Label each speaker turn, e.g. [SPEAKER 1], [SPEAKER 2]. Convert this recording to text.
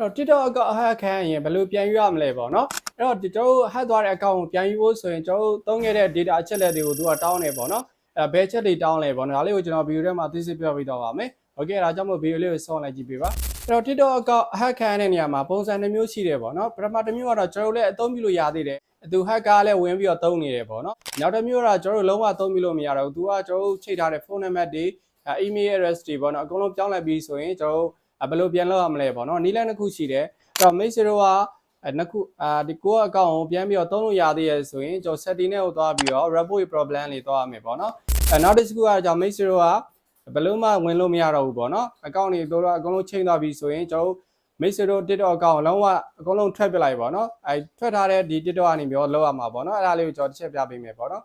[SPEAKER 1] တော့ TikTok အကောင့် hack ခံရင်ဘယ်လိုပြန်ယူရမလဲပေါ့နော်အဲ့တော့ဒီကျွန်တော်တို့ hack သွားတဲ့အကောင့်ကိုပြန်ယူဖို့ဆိုရင်ကျွန်တော်တို့သုံးခဲ့တဲ့ data အချက်လက်တွေကိုသူကတောင်းနေပေါ့နော်အဲ့ဘယ်ချက်တွေတောင်းလဲပေါ့နော်ဒါလေးကိုကျွန်တော် video ထဲမှာသိစစ်ပြပြတော့ပါမယ်โอเคဒါကြောင့်မို့ video လေးကိုစောင့်လိုက်ကြည့်ပေးပါအဲ့တော့ TikTok အကောင့် hack ခံရတဲ့နေရာမှာပုံစံတစ်မျိုးရှိတယ်ပေါ့နော်ပထမတစ်မျိုးကတော့ကျွန်တော်တို့လည်းအသုံးပြုလို့ရသေးတယ်သူ hacker လည်းဝင်ပြီးတော့သုံးနေတယ်ပေါ့နော်နောက်တစ်မျိုးကတော့ကျွန်တော်တို့လုံးဝသုံးပြုလို့မရတော့ဘူးသူကကျွန်တော်တို့ချိန်ထားတဲ့ phone number တွေ email address တွေပေါ့နော်အကုန်လုံးပြောင်းလိုက်ပြီးဆိုရင်ကျွန်တော်တို့ ဘယ်လိုပြန်လုပ်ရမလဲပေါ့နော်နီးလန်းတစ်ခုရှိတယ်အဲ့တော့ make sure ကအဲနှစ်ခုအာဒီကိုအကောင့်ကိုပြန်ပြီးတော့သုံးလို့ရသေးရဆိုရင်ကျွန်တော် setting နဲ့ကိုသွားပြီးတော့ report problem လေးသွားရမယ်ပေါ့နော်အဲနောက်တစ်ခုကကြောင့် make sure ကဘယ်လို့မှဝင်လို့မရတော့ဘူးပေါ့နော်အကောင့်တွေတို့တော့အကုန်လုံးချိန်သွားပြီးဆိုရင်ကျွန်တော် make sure TikTok အကောင့်လုံးဝအကုန်လုံးထွက်ပြလိုက်ပေါ့နော်အဲထွက်ထားတဲ့ဒီ TikTok ကနေပြီးတော့လောက်ရမှာပေါ့နော်အဲ့ဒါလေးကိုကျွန်တော်တစ်ချက်ပြပေးမယ်ပေါ့နော်